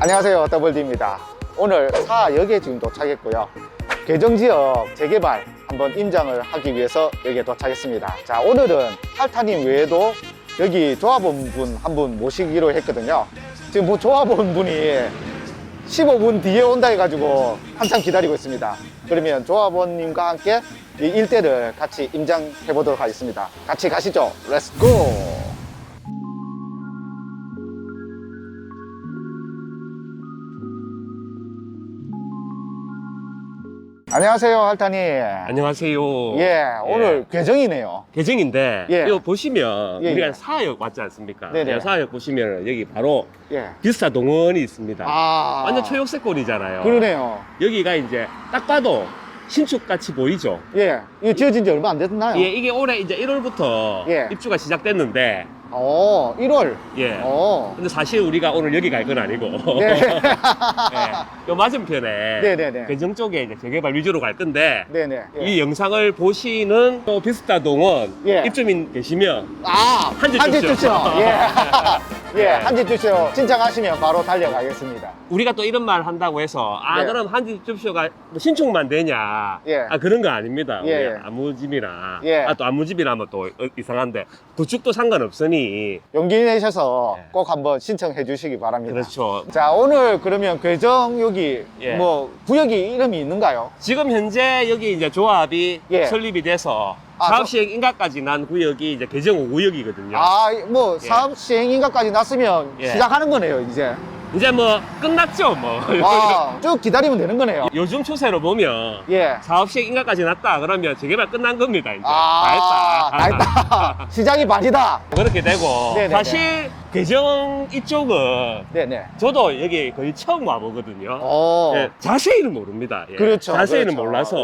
안녕하세요 더블디입니다. 오늘 사역에 지금 도착했고요. 개정지역 재개발 한번 임장을 하기 위해서 여기에 도착했습니다. 자 오늘은 탈타님 외에도 여기 조합원 분 한 분 모시기로 했거든요. 지금 뭐 조합원 분이 15분 뒤에 온다 해가지고 한참 기다리고 있습니다. 그러면 조합원님과 함께 이 일대를 같이 임장해 보도록 하겠습니다. 같이 가시죠. 렛츠고 안녕하세요 할타님 안녕하세요. 예 오늘 개정이네요 계정인데 예. 이거 보시면 예, 우리가 예. 사역 맞지 않습니까? 네네. 예, 사역 보시면 여기 바로 예. 비스타 동원이 있습니다. 아 완전 초록색골이잖아요. 그러네요 여기가 이제 딱 봐도 신축 같이 보이죠. 예 이거 지어진 지 얼마 안 됐나요? 예, 이게 올해 이제 1월부터 예. 입주가 시작됐는데 어 1월 예. 어 근데 사실 우리가 오늘 여기 갈 건 아니고 네. 예. 요 맞은편에 네네네. 배정 쪽에 이제 재개발 위주로 갈 건데 네네 예. 이 영상을 보시는 또 비스타 동원 예. 입주민 계시면 아, 한집 한집 주시오. 예. 예, 네. 한집 주시오. 신청하시면 바로 달려가겠습니다. 우리가 또 이런 말 한다고 해서 아 네. 그럼 한집 줍쇼가 뭐 신축만 되냐 예. 아 그런 거 아닙니다 예, 우리 예. 안무집이나 예. 아또 안무집이라면 또 어, 이상한데 구축도 상관없으니 용기 내셔서 네. 꼭 한번 신청해 주시기 바랍니다. 그렇죠 자, 오늘 그러면 괴정 여기 예. 뭐 구역이 이름이 있는가요? 지금 현재 여기 이제 조합이 예. 설립이 돼서 아, 사업 시행 인가까지 난 구역이 이제 개정 5구역이거든요 아, 뭐 예. 사업 시행 인가까지 났으면 예. 시작하는 거네요, 이제. 이제 뭐 끝났죠 뭐 아, 쭉 기다리면 되는 거네요. 요즘 추세로 보면 예. 사업 시행 인가까지 났다 그러면 재개발 끝난 겁니다 이제 아, 다 했다 다 했다. 시작이 반이다. 그렇게 되고 네네네. 사실 개정 이쪽은 네네. 저도 여기 거의 처음 와보거든요. 어. 예, 자세히는 모릅니다. 예. 그렇죠. 자세히는 그렇죠. 몰라서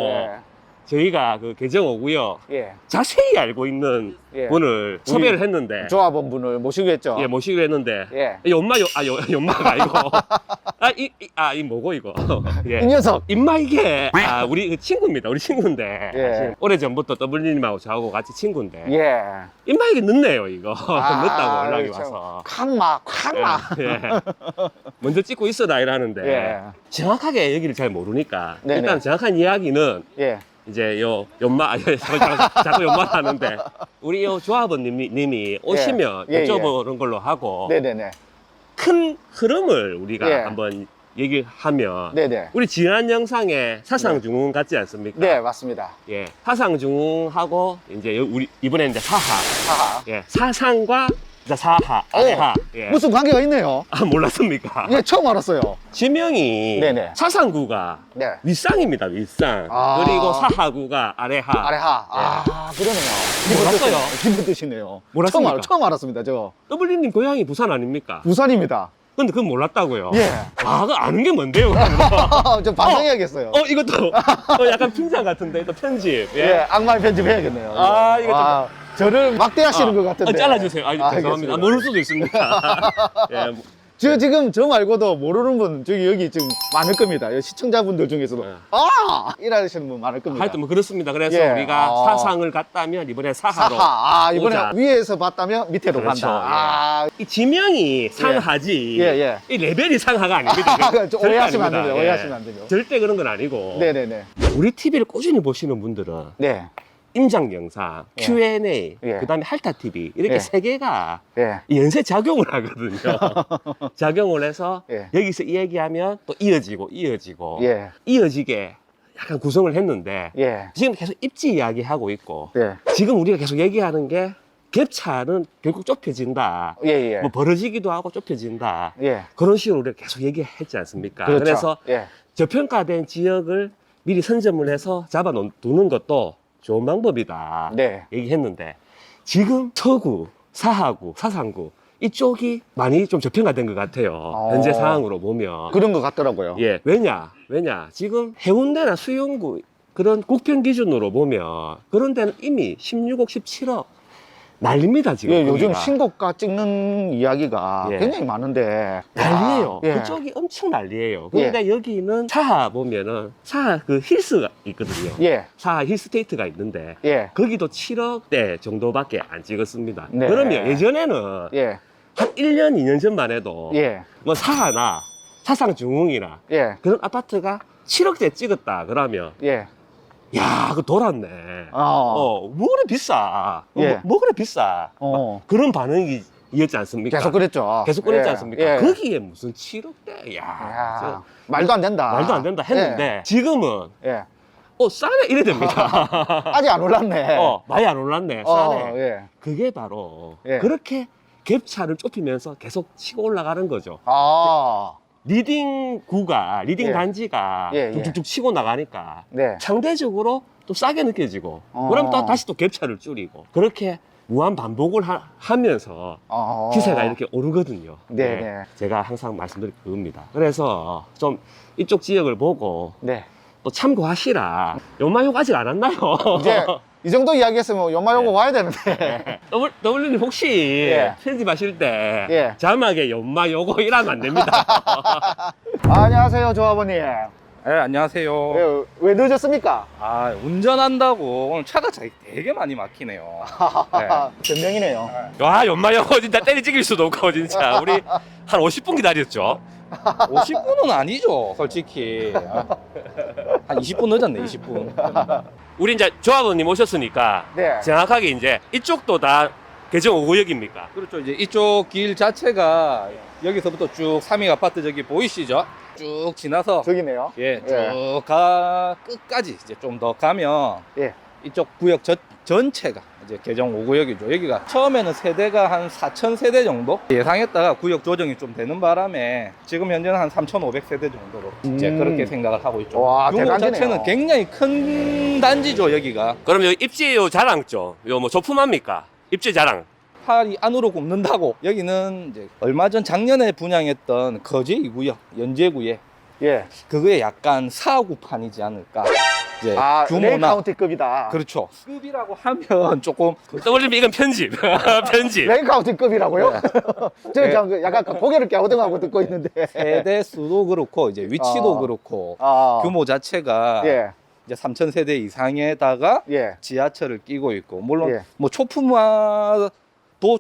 저희가 그 개정 오고요. 예. 예. 자세히 알고 있는 예. 분을 섭외를 했는데 조합원 분을 모시겠죠. 예, 모시기로 했는데 예. 연마 요, 아 요, 연마가 아니고 아이 아이 뭐고 이거 이 예. 녀석. 임마 이게 아 우리 그 친구입니다. 우리 친구인데 예. 사실 오래 전부터 더블님하고 저하고 같이 친구인데 예. 임마 이게 늦네요 이거 아, 늦다고 연락이 참. 와서 콱막, 콱막. 예, 예. 먼저 찍고 있어라 이러는데 예. 정확하게 여기를 잘 모르니까 네네. 일단 정확한 이야기는 예. 이제 요 연마 아니, 자꾸, 자꾸 연마 하는데 우리 요 조합원님이 님이 오시면 예, 예. 여쭤보는 걸로 하고 네네네. 큰 흐름을 우리가 예. 한번 얘기하면 네네. 우리 지난 영상에 사상중흥 같지 않습니까? 네, 맞습니다. 예, 사상중흥하고 이제 요- 우리 이번에 이제 사하, 하하. 예, 사상과 이제 사하, 오, 아래하, 예. 무슨 관계가 있네요. 아 몰랐습니까? 예, 처음 알았어요. 지명이 네네. 사상구가 네. 윗상입니다, 윗상. 아. 그리고 사하구가 아래하. 아래하. 아, 그러네요. 몰랐어요. 기분 뜻이네요. 몰랐습니까? 처음, 알, 처음 알았습니다, 저. 더블리님 고향이 부산 아닙니까? 부산입니다. 근데 그건 몰랐다고요. 예. 아, 그 아는 게 뭔데요? 좀 반성해야겠어요. 어, 이것도 어, 약간 핀장 같은데, 또 편집. 예, 예. 악말 편집 해야겠네요. 아, 이거 좀- 아, 저를 막대하시는 것 같은데. 어, 잘라주세요. 아, 죄송합니다. 알겠습니다. 아, 모를 수도 있습니다. 예, 뭐, 저 지금 저 말고도 모르는 분 저기 여기 지금 많을 겁니다. 여기 시청자분들 중에서도 네. 아 이러시는 분 많을 겁니다. 하여튼 뭐 그렇습니다. 그래서 예. 우리가 아. 사상을 갔다면 이번에 사하로. 사하. 아 이번에 오자. 위에서 봤다면 밑으로 그렇죠. 간다. 아, 이 지명이 상하지. 예, 예. 이 레벨이 상하가 아닙니다. 아, 좀 절대 오해하시면 안 아닙니다. 됩니다. 예. 오해하시면 안 됩니다. 절대 그런 건 아니고. 네네네. 우리 TV를 꾸준히 보시는 분들은 네. 임장 영상, 예. Q&A, 예. 그다음에 할타 TV 이렇게 예. 세 개가 예. 연쇄 작용을 하거든요. 작용을 해서 예. 여기서 이 얘기하면 또 이어지고 이어지고 예. 이어지게 약간 구성을 했는데 예. 지금 계속 입지 이야기하고 있고 예. 지금 우리가 계속 얘기하는 게 갭차는 결국 좁혀진다. 예. 예. 뭐 벌어지기도 하고 좁혀진다. 예. 그런 식으로 우리가 계속 얘기했지 않습니까? 그렇죠. 래서 예. 저평가된 지역을 미리 선점을 해서 잡아두는 것도 좋은 방법이다. 네. 얘기했는데 지금 서구, 사하구, 사상구 이쪽이 많이 좀 저평가된 것 같아요. 어. 현재 상황으로 보면. 그런 것 같더라고요. 예, 왜냐? 왜냐? 지금 해운대나 수영구 그런 국평 기준으로 보면 그런 데는 이미 16억, 17억 난립니다, 지금. 예, 요즘 거기가. 신고가 찍는 이야기가 예. 굉장히 많은데 난리예요. 아, 예. 그쪽이 엄청 난리예요. 근데 여기는 사하 보면은 사하 그 힐스가 있거든요. 예, 사하 힐스테이트가 있는데 예, 거기도 7억대 정도밖에 안 찍었습니다. 네. 그러면 예전에는 예, 한 1년, 2년 전만 해도 예, 뭐 사하나 사상 중흥이나 예, 그런 아파트가 7억대 찍었다 그러면 예. 야, 그 돌았네. 어, 어, 뭐 그래 비싸? 어, 예. 뭐, 뭐 그래 비싸? 어. 그런 반응이었지 않습니까? 계속 그랬죠. 계속 그랬지 예, 않습니까? 예. 거기에 무슨 7억대? 야, 야, 저- 말도 안 된다. 말도 안 된다 했는데 지금은 예. 예. 어 싸네 이래 됩니다. 아직 안 올랐네. 어 많이 안 올랐네. 어, 싸네. 예. 그게 바로 예. 그렇게 갭차를 좁히면서 계속 치고 올라가는 거죠. 아, 리딩 구가 리딩 예. 단지가 예, 예. 툭툭툭 치고 나가니까 네. 상대적으로 또 싸게 느껴지고 어. 그럼 또 다시 또 갭차를 줄이고 그렇게 무한 반복을 하, 면서 어. 기세가 이렇게 오르거든요. 네, 네. 제가 항상 말씀드릴 그겁니다. 그래서 좀 이쪽 지역을 보고 네. 또 참고하시라. 연마용 아직 안 왔나요? 이제 이 정도 이야기했으면 연마용고 네. 와야 되는데. 더블, 더블님 혹시 예. 편집하실 때 예. 자막에 연마 요거 이러면 안 됩니다. 안녕하세요, 조아버님. 네, 안녕하세요. 왜, 왜 늦었습니까? 아, 운전한다고 오늘 차가 자- 되게 많이 막히네요. 변명이네요. 와 연마 요거 진짜 때리 찍일 수도 없고 진짜 우리 한 50분 기다렸죠. 50분은 아니죠, 솔직히. 아, 한 20분 늦었네, 20분. 우리 이제 조합원님 오셨으니까 네. 정확하게 이제 이쪽도 다 개정 5구역입니까? 그렇죠. 이제 이쪽 길 자체가 여기서부터 쭉 삼익 아파트 저기 보이시죠? 쭉 지나서 저기네요. 예, 예. 쭉 가, 끝까지 이제 좀 더 가면 예. 이쪽 구역 전, 전체가 이제 개정 5구역이죠. 여기가 처음에는 세대가 한 4천 세대 정도 예상했다가 구역 조정이 좀 되는 바람에 지금 현재는 한 3,500세대 정도로 이제 음. 그렇게 생각을 하고 있죠. 와, 규모 대단지네요. 자체는 굉장히 큰 단지죠, 여기가. 그럼 여기 입지 요 자랑 쪽, 요뭐 조품합니까? 입지 자랑. 팔이 안으로 굽는다고 여기는 이제 얼마 전 작년에 분양했던 거제 2구역 연제구에 예. 그거에 약간 사구판이지 않을까. 이제 아, 레이 규모나 카운티급이다. 그렇죠. 급이라고 하면 조금 더블님 이건 편집. 편집. 레이 카운티급이라고요? 저는 네. 참그 약간 고개를 갸우뚱하고 듣고 있는데. 세대 수도 그렇고 이제 위치도 아. 그렇고 아. 규모 자체가 예. 이제 3천 세대 이상에다가 예. 지하철을 끼고 있고 물론 예. 뭐 초품화도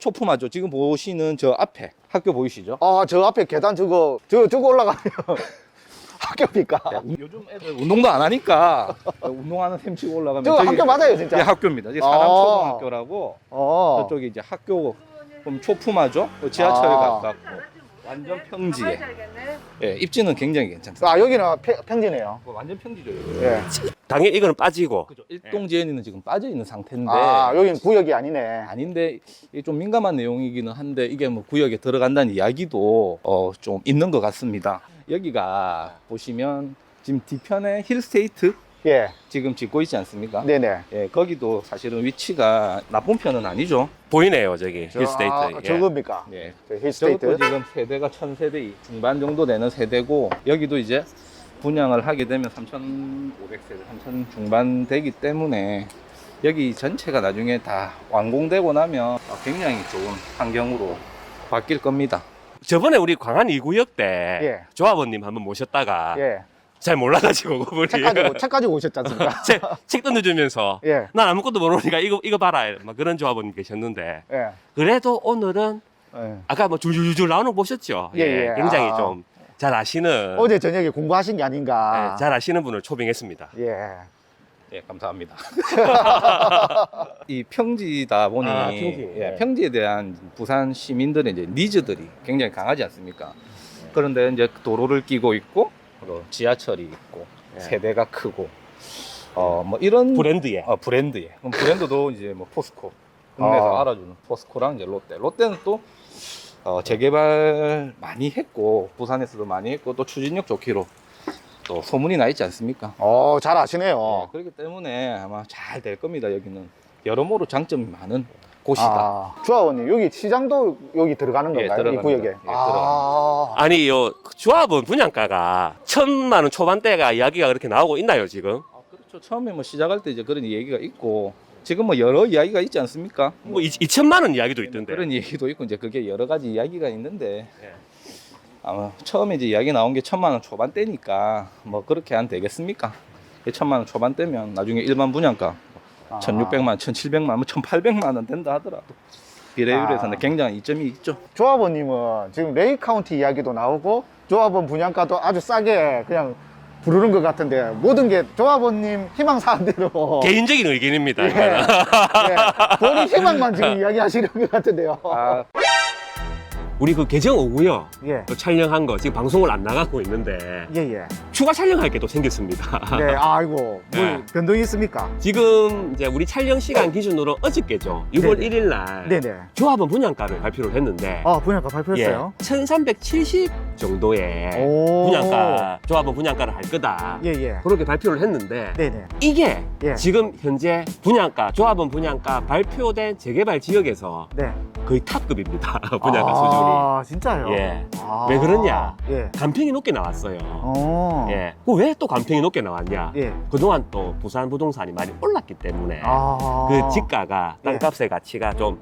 초품화죠. 지금 보시는 저 앞에 학교 보이시죠? 아, 저 앞에 계단 저거, 저, 저거 올라가면 학교입니까? 요즘 애들 운동도 안 하니까 운동하는 셈 치고 올라가면 저거 학교 맞아요, 진짜? 예, 학교입니다. 이게 아. 사람초등학교라고 어. 저쪽이 이제 학교 그럼 초품화죠. 또 지하철에 아. 가깝고 완전 평지에 예, 입지는 굉장히 괜찮습니다. 아, 여기는 평- 평지네요. 뭐 완전 평지죠. 여기. 예. 당연히 이거는 빠지고. 그죠. 일동지연이는 지금 빠져 있는 상태인데 아, 여긴 구역이 아니네. 아닌데 이게 좀 민감한 내용이기는 한데 이게 뭐 구역에 들어간다는 이야기도 어, 좀 있는 것 같습니다. 여기가 보시면 지금 뒤편에 힐스테이트 예. 지금 짓고 있지 않습니까? 네네. 예, 거기도 사실은 위치가 나쁜 편은 아니죠. 보이네요, 저기. 저- 힐스테이트. 아, 예. 저겁니까? 예. 저 힐스테이트. 지금 세대가 1000세대 중반 정도 되는 세대고 여기도 이제 분양을 하게 되면 3500세대, 3000 중반 되기 때문에 여기 전체가 나중에 다 완공되고 나면 굉장히 좋은 환경으로 바뀔 겁니다. 저번에 우리 광안 2구역 때 예. 조합원님 한번 모셨다가 예. 잘 몰라가지고 그분이 책 가지고, 책 가지고 오셨지 않습니까? 책, 책 던져주면서 예. 난 아무것도 모르니까 이거 이거 봐라 막 그런 조합원님 계셨는데 예. 그래도 오늘은 예. 아까 뭐 줄줄줄 나오는 거 보셨죠? 예, 예. 굉장히 아. 좀 잘 아시는 어제 저녁에 공부하신 게 예, 아닌가. 잘 아시는 분을 초빙했습니다. 예. 예, 감사합니다. 이 평지다 보니 아, 평지. 예, 네. 평지에 대한 부산 시민들의 이제 니즈들이 굉장히 강하지 않습니까? 그런데 이제 도로를 끼고 있고 그리고 지하철이 있고 예. 세대가 크고 어 뭐 이런 브랜드에 어, 브랜드에 그럼 브랜드도 이제 뭐 포스코 국내에서 아. 알아주는 포스코랑 이제 롯데 롯데는 또 어, 재개발 많이 했고 부산에서도 많이 했고 또 추진력 좋기로 또 소문이 나 있지 않습니까? 어, 잘 예, 아시네요. 그렇기 때문에 아마 잘 될 겁니다. 여기는 여러모로 장점이 많은 곳이다. 아, 주하원님, 여기 시장도 여기 들어가는 예, 건가요? 이 들어갑니다. 구역에? 예, 아. 아니 요 조합원 분양가가 천만 원 초반대가 이야기가 그렇게 나오고 있나요 지금? 아, 그렇죠. 처음에 뭐 시작할 때 이제 그런 얘기가 있고 지금 뭐 여러 이야기가 있지 않습니까? 뭐 이, 2천만 원 이야기도 있던데. 그런 얘기도 있고 이제 그게 여러 가지 이야기가 있는데 예. 아마 처음에 이제 이야기 나온 게 천만 원 초반대니까 뭐 그렇게 안 되겠습니까? 이 천만 원 초반대면 나중에 일반 분양가 아. 1,600만, 1,700만, 뭐 1,800만 원 된다 하더라도 비례율에서는 아. 굉장히 이점이 있죠. 조합원님은 지금 레이 카운티 이야기도 나오고 조합원 분양가도 아주 싸게 그냥 부르는 것 같은데 모든 게 조합원님 희망 사항대로 개인적인 의견입니다. 예. 이거는. 예. 본인 희망만 지금 이야기하시는 것 같은데요. 아, 우리 그 계정 오고요. 예. 그 촬영한 거 지금 방송을 안 나가고 있는데 예, 예. 추가 촬영할 게 또 생겼습니다. 네, 아이고, 뭐 네. 변동이 있습니까? 지금 이제 우리 촬영 시간 기준으로 어저께죠. 6월 네네. 1일 날 네네. 조합원 분양가를 발표를 했는데 아, 분양가 발표했어요? 예, 1370 정도의 오. 분양가 조합원 분양가를 할 거다. 예, 예. 그렇게 발표를 했는데 네네. 이게 예. 지금 현재 분양가 조합원 분양가 발표된 재개발 지역에서 네. 거의 탑급입니다. 분양가 아, 진짜요? 수준이. 예. 아. 왜 그러냐? 예. 간평이 높게 나왔어요. 어. 예. 왜 또 간평이 높게 나왔냐? 예. 그동안 또 부산 부동산이 많이 올랐기 때문에 아. 그 집가가 예. 땅값의 가치가 좀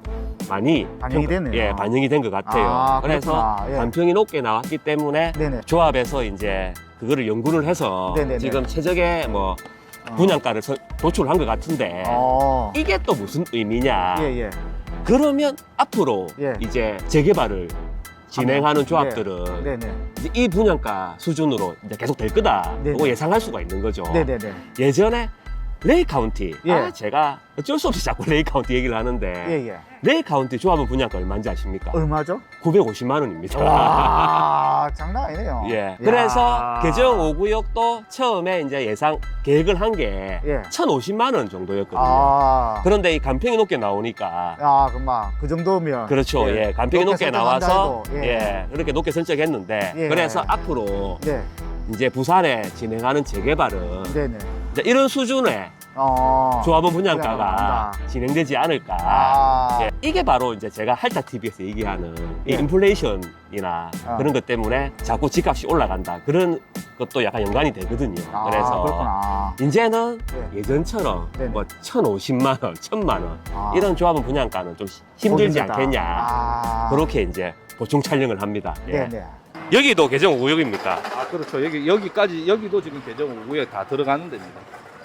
많이 반영이 됐네요. 예, 반영이 된 것 같아요. 아, 그래서 그렇구나. 예. 간평이 높게 나왔기 때문에 네네. 조합에서 이제 그거를 연구를 해서 네네네. 지금 최적의 뭐 어. 분양가를 서- 도출한 것 같은데 어. 이게 또 무슨 의미냐? 예, 예. 그러면 앞으로 예. 이제 재개발을 진행하는 네. 조합들은 네네. 이제 이 분양가 수준으로 이제 계속 될 거다. 네네. 그거 예상할 수가 있는 거죠. 네네네. 예전에 레이 카운티. 예. 아, 제가 어쩔 수 없이 자꾸 레이 카운티 얘기를 하는데 예, 예. 레이 카운티 조합은 분양가 얼마인지 아십니까? 얼마죠? 950만 원입니다. 와, 장난 아니네요. 예. 야. 그래서 개정 5구역도 처음에 이제 예상 계획을 한 게 예. 1,050만 원 정도였거든요. 아. 그런데 이 간평이 높게 나오니까 아, 금방 그 정도면 그렇죠. 예. 간평이 높게 설정한다 나와서 해도, 예. 예. 그렇게 높게 설정했는데 예. 그래서 앞으로 네. 이제 부산에 진행하는 재개발은 네네. 이제 이런 수준의 어. 조합원 분양가가. 진행되지 않을까. 아. 예, 이게 바로 이제 제가 할타 TV에서 얘기하는 이 예. 인플레이션이나 아. 그런 것 때문에 자꾸 집값이 올라간다. 그런 것도 약간 연관이 되거든요. 아, 그래서 그렇구나. 이제는 예. 예전처럼 네네. 뭐 1,050만 원, 1,000만 원 아. 이런 조합원 분양가는 좀 힘들지. 않겠냐. 아. 그렇게 이제 보충 촬영을 합니다. 예. 네네. 여기도 개정 5구역입니다. 아 그렇죠. 여기 여기까지 여기도 지금 개정 5구에 다 들어가는 데입니다.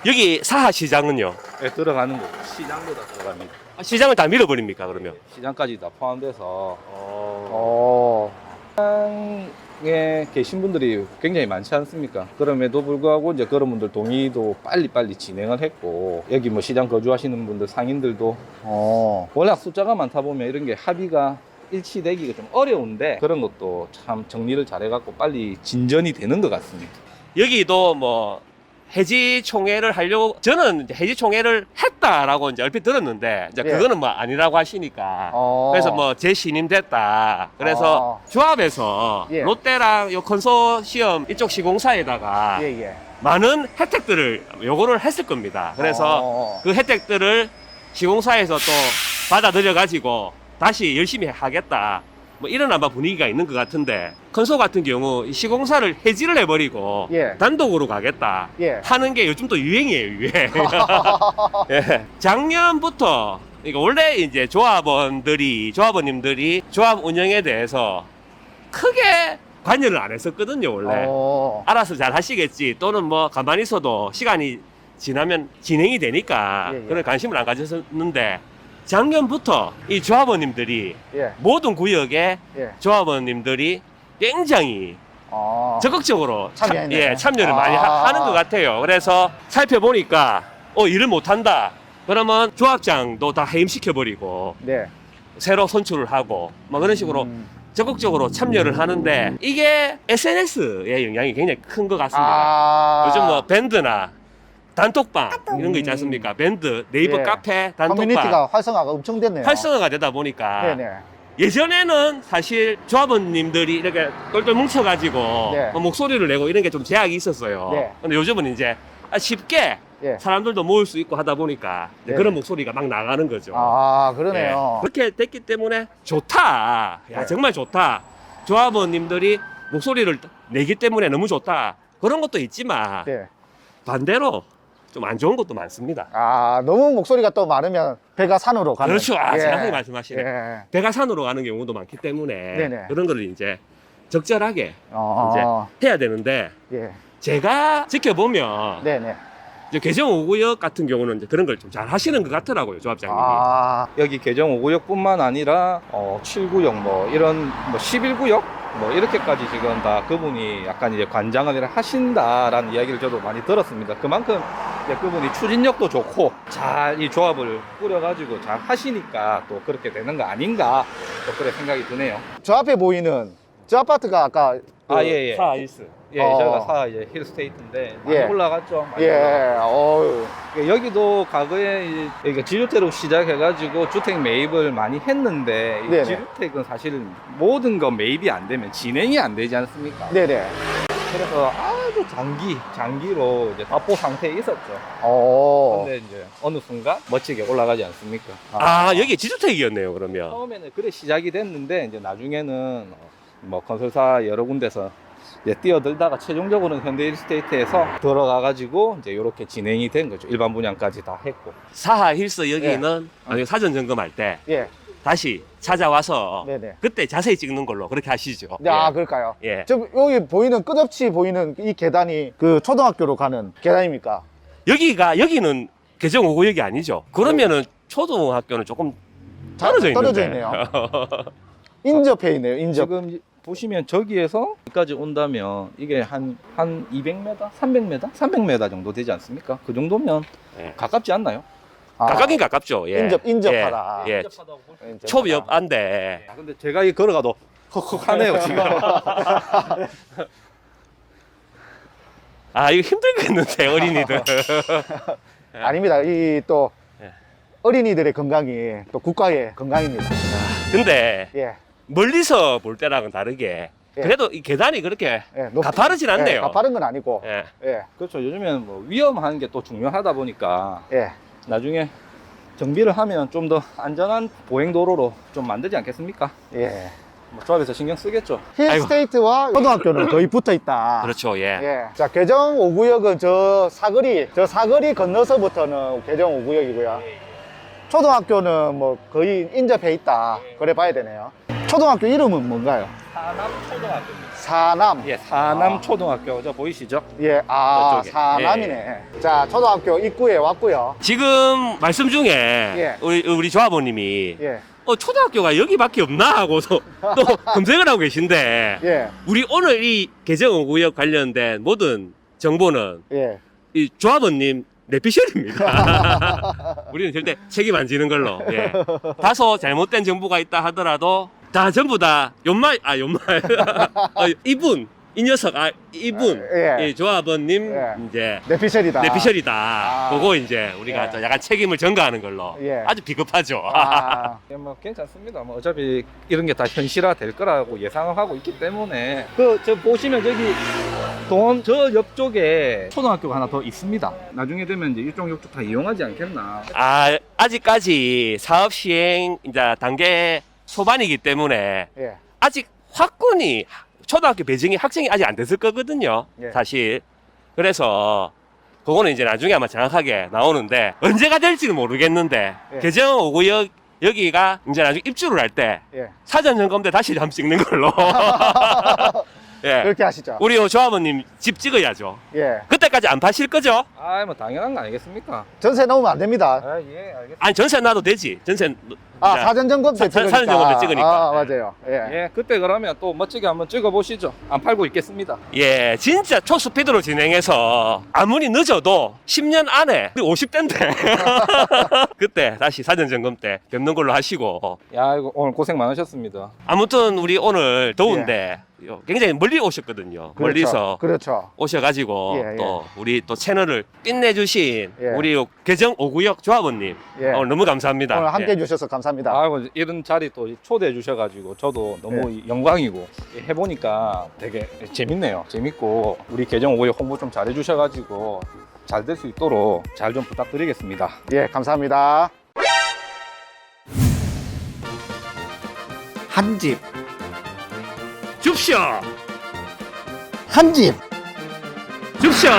여기 사하 시장은요. 예, 들어가는 거고 시장도 다 들어갑니다. 아, 시장을 다 밀어버립니까 그러면? 시장까지 다 포함돼서 어... 어. 시장에 계신 분들이 굉장히 많지 않습니까? 그럼에도 불구하고 이제 그런 분들 동의도 빨리빨리 진행을 했고 여기 뭐 시장 거주하시는 분들 상인들도 어. 워낙 숫자가 많다 보면 이런 게 합의가 일치되기가 좀 어려운데 그런 것도 참 정리를 잘해갖고 빨리 진전이 되는 것 같습니다. 여기도 뭐 해지 총회를 하려고 저는 이제 해지 총회를 했다라고 이제 얼핏 들었는데 이제 예. 그거는 뭐 아니라고 하시니까 어. 그래서 뭐 재신임 됐다. 그래서 어. 조합에서 예. 롯데랑 요 컨소시엄 이쪽 시공사에다가 예, 예. 많은 혜택들을 요구를 했을 겁니다. 그래서 어. 그 혜택들을 시공사에서 또 받아들여 가지고 다시 열심히 하겠다. 뭐 이런 아마 분위기가 있는 것 같은데 컨소 같은 경우 이 시공사를 해지를 해버리고 예. 단독으로 가겠다 예. 하는 게 요즘 또 유행이에요 유행. 예. 작년부터 그러니까 원래 이제 조합원들이 조합원님들이 조합 운영에 대해서 크게 관여를 안 했었거든요 원래. 어. 알아서 잘 하시겠지 또는 뭐 가만히 있어도 시간이 지나면 진행이 되니까 예, 예. 그런 관심을 안 가졌었는데 작년부터 이 조합원님들이 예. 모든 구역에 예. 조합원님들이 굉장히 어. 적극적으로 참, 참여했네요. 예, 참여를 많이 아. 하, 는것 같아요. 그래서 살펴보니까 어 일을 못한다. 그러면 조합장도 다 해임시켜버리고 네. 새로 선출을 하고 뭐 그런 식으로 음. 적극적으로 참여를 하는데 이게 SNS의 영향이 굉장히 큰 것 같습니다. 아. 요즘 뭐 밴드나 단톡방 이런 거 있지 않습니까? 밴드, 네이버 예. 카페, 단톡방 커뮤니티가 활성화가 엄청 됐네요. 활성화가 되다 보니까 네네. 예전에는 사실 조합원님들이 이렇게 똘똘 뭉쳐가지고 네. 뭐 목소리를 내고 이런 게 좀 제약이 있었어요. 네. 근데 요즘은 이제 쉽게 예. 사람들도 모을 수 있고 하다 보니까 이제 네. 그런 목소리가 막 나가는 거죠. 아, 예. 그러네요. 그렇게 됐기 때문에 좋다. 야, 네. 정말 좋다. 조합원님들이 목소리를 내기 때문에 너무 좋다. 그런 것도 있지만 네. 반대로 좀 안 좋은 것도 많습니다. 아, 너무 목소리가 또 많으면 배가 산으로 가는. 그렇죠. 아, 예. 정확하게 말씀하시네. 예. 배가 산으로 가는 경우도 많기 때문에 네네. 그런 거를 이제 적절하게 어. 해야 되는데 예. 제가 지켜보면 네네. 이제 개정 5구역 같은 경우는 이제 그런 걸 좀 잘 하시는 것 같더라고요, 조합장님이. 아, 여기 개정 5구역뿐만 아니라 어, 7구역 뭐 이런 뭐 11구역 뭐 이렇게까지 지금 다 그분이 약간 이제 관장을 하신다라는 이야기를 저도 많이 들었습니다. 그만큼 이제 그분이 추진력도 좋고 잘 이 조합을 꾸려가지고 잘 하시니까 또 그렇게 되는 거 아닌가 또 그래 생각이 드네요. 저 앞에 보이는 저 아파트가 아까 그- 아예 예. 사일스. 예, 어. 저희가 사 이제 힐스테이트인데 많이 예. 올라갔죠. 많이 예, 올라갔죠. 예, 여기도 과거에 이- 여기가 지주택으로 시작해가지고 주택 매입을 많이 했는데 이 네네. 지주택은 사실 모든 거 매입이 안 되면 진행이 안 되지 않습니까? 네네. 그래서 아주 장기, 장기로 이제 답보 상태에 있었죠. 어, 근데 이제 어느 순간 멋지게 올라가지 않습니까? 아, 여기 지주택이었네요, 그러면. 처음에는 그래 시작이 됐는데 이제 나중에는 어, 뭐 건설사 여러 군데서 이제 뛰어들다가 최종적으로는 현대일스테이트에서 들어가가지고 이제 이렇게 진행이 된 거죠. 일반 분양까지 다 했고. 사하 힐스 여기는 나중에 사전 점검할 때 예, 다시 찾아와서 네네. 그때 자세히 찍는 걸로 그렇게 하시죠. 아, 그럴까요? 예. 저 여기 보이는 끝없이 보이는 이 계단이 그 초등학교로 가는 계단입니까? 여기가 여기는 개정 5구역이 아니죠. 그러면은 초등학교는 조금 떨어져 있는데. 떨어져 있네요. 인접해 있네요. 인접. 지금 이- 보시면 저기에서 여기까지 온다면 이게 한, 한 200m? 300m? 300m 정도 되지 않습니까? 그 정도면 예. 가깝지 않나요? 아, 가깝긴 가깝죠. 예. 인접- 인접하라. 예. 예. 인접. 초옆 안데 야, 근데 제가 이 걸어가도 헉헉 하네요, 지금. 아 이거 힘들겠는데 어린이들. 아닙니다. 이 또 예. 어린이들의 건강이 또 국가의 건강입니다. 근데 예. 멀리서 볼 때랑은 다르게 예. 그래도 이 계단이 그렇게 예, 높- 가파르진 않네요. 예, 가파른 건 아니고. 예. 예. 그렇죠. 요즘에는 뭐 위험한 게 또 중요하다 보니까 예. 나중에 정비를 하면 좀 더 안전한 보행도로로 좀 만들지 않겠습니까? 예. 뭐 조합에서 신경 쓰겠죠. 힐스테이트와 초등학교는 거의 붙어 있다. 그렇죠. 예. 예. 자, 개정 5구역은 저 사거리, 저 사거리 건너서부터는 개정 5구역이고요. 초등학교는 뭐 거의 인접해 있다. 그래 봐야 되네요. 초등학교 이름은 뭔가요? 사남 초등학교입니다. 사남. 예, 사남 아. 초등학교 저 보이시죠? 예, 아, 저쪽에. 사남이네. 자, 초등학교 입구에 왔고요. 지금 말씀 중에 예. 우리 우리 조합원님이 예, 어, 초등학교가 여기밖에 없나 하고서 또 검색을 하고 계신데 예, 우리 오늘 이 개정 5구역 관련된 모든 정보는 예. 이 조합원님 내피셜입니다. 우리는 절대 책임 안 지는 걸로. 예. 다소 잘못된 정보가 있다 하더라도 다 전부 다 연말 아 연말 어, 이분 이 녀석 아 이분 아, 예. 이 조합원님 예. 이제 내 피셜이다. 내피셜이다. 아. 그거 이제 우리가 예. 또 약간 책임을 전가하는 걸로. 예. 아주 비겁하죠. 아, 예, 뭐 괜찮습니다. 뭐 어차피 이런 게 다 현실화 될 거라고 예상을 하고 있기 때문에 그 저 보시면 저기 동원 저 옆쪽에 초등학교가 하나 더 있습니다. 나중에 되면 이제 이쪽 옆쪽 다 이용하지 않겠나. 아, 아직까지 사업 시행 이제 단계 초반이기 때문에 예. 아직 확군이 초등학교 배정이 학생이 아직 안 됐을 거거든요. 예. 사실. 그래서 그거는 이제 나중에 아마 정확하게 나오는데 언제가 될지는 모르겠는데 예. 개정 5구역 여기가 이제 나중에 입주를 할 때 예. 사전 점검 때 다시 한번 찍는 걸로. 예. 그렇게 하시죠. 우리 조합원님 집 찍어야죠. 예. 그때까지 안 파실 거죠? 아, 뭐 당연한 거 아니겠습니까? 전세 넣으면 안 됩니다. 아, 예, 알겠습니다. 아니 전세 놔도 되지. 전세 아, 자, 사전 점검 때 사- 찍으니까. 사전 점검 때 찍으니까. 아, 맞아요. 예. 예, 그때 그러면 또 멋지게 한번 찍어 보시죠. 안 팔고 있겠습니다. 예, 진짜 초스피드로 진행해서 아무리 늦어도 10년 안에 50대인데 그때 다시 사전 점검 때 뵙는 걸로 하시고 야, 이거 오늘 고생 많으셨습니다. 아무튼 우리 오늘 더운데 굉장히 멀리 오셨거든요. 예. 그렇죠. 멀리서 그렇죠. 오셔가지고 예, 예. 또 우리 또 채널을 빛내주신 예. 우리 개정 5구역 조합원님 예. 오늘 너무 감사합니다. 오늘 함께 예. 해주셔서 감사합니다. 아이고 이런 자리 또 초대해 주셔가지고 저도 너무 영광이고 해보니까 되게 재밌네요. 재밌고 우리 계정 5에 홍보 좀 잘해 주셔가지고 잘 될 수 있도록 잘 좀 부탁드리겠습니다. 예, 감사합니다. 한 집, 줍쇼! 한 집. 줍쇼!